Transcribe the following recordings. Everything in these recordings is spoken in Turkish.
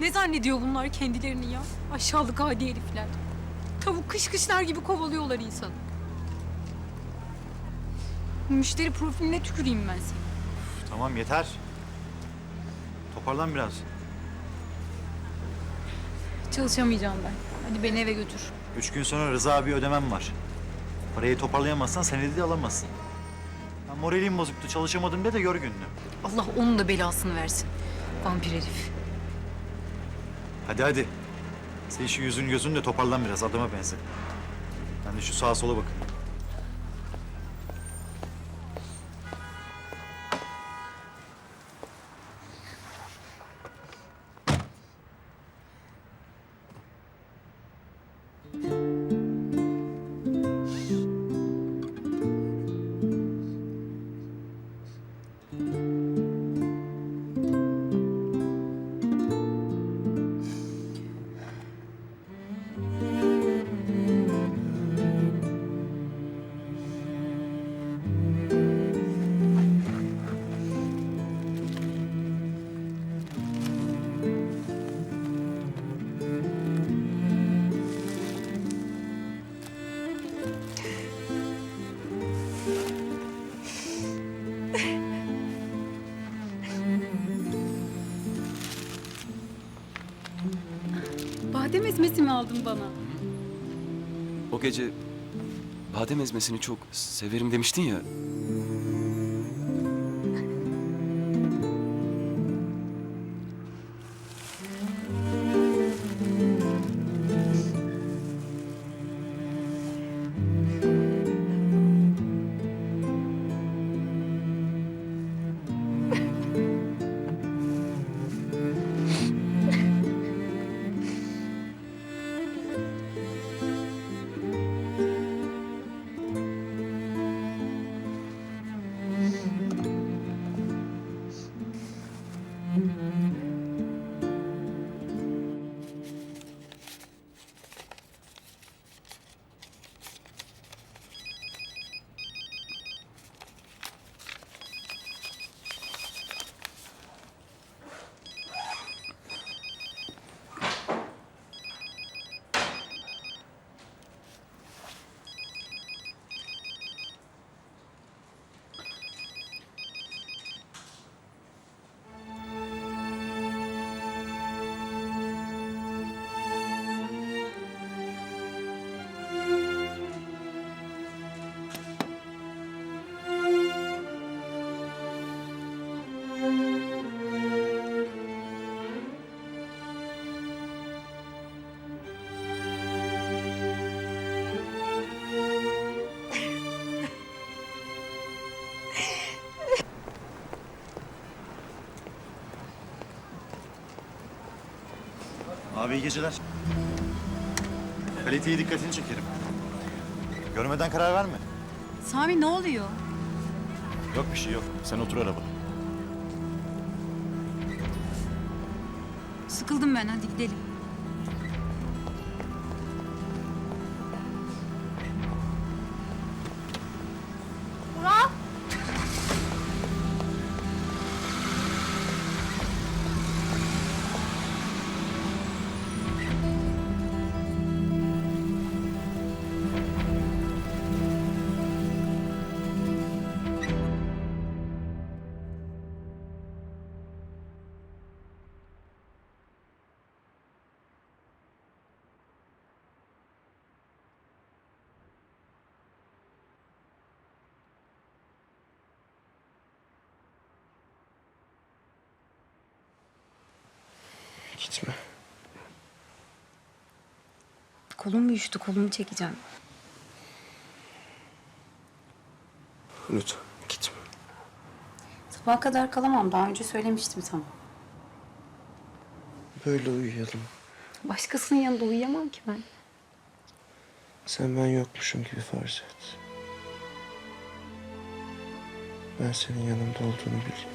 Ne zannediyor bunlar kendilerini ya? Aşağılık adi herifler. Tavuk kış kışlar gibi kovalıyorlar insanı. Müşteri profiline tüküreyim ben seni. Tamam yeter. Toparlan biraz. Çalışamayacağım ben. Hadi beni eve götür. Üç gün sonra Rıza abi ödemem var. Parayı toparlayamazsan senedi de alamazsın. Ya moralim bozuktu çalışamadım de de gör gününü. Allah onun da belasını versin. Vampir herif. Hadi hadi. Sen şu yüzün gözün de toparlan biraz adama benze. Ben de şu sağa sola bakayım. Badem ezmesi mi aldın bana? O gece badem ezmesini çok severim demiştin ya. Abi iyi geceler. Kaliteye dikkatini çekerim. Görmeden karar verme. Sami ne oluyor? Yok bir şey yok. Sen otur araba. Sıkıldım ben hadi gidelim. Gitme. Kolum uyuştu, kolumu çekeceğim. Lütfen gitme. Sabaha kadar kalamam. Daha önce söylemiştim sana. Böyle uyuyalım. Başkasının yanında uyuyamam ki ben. Sen ben yokmuşum gibi farz et. Ben senin yanımda olduğunu bileyim.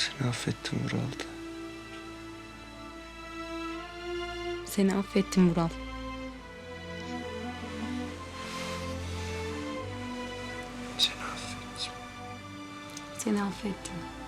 Seni affettim Vural'da. Seni affettim Vural. Seni affettim. Seni affettim.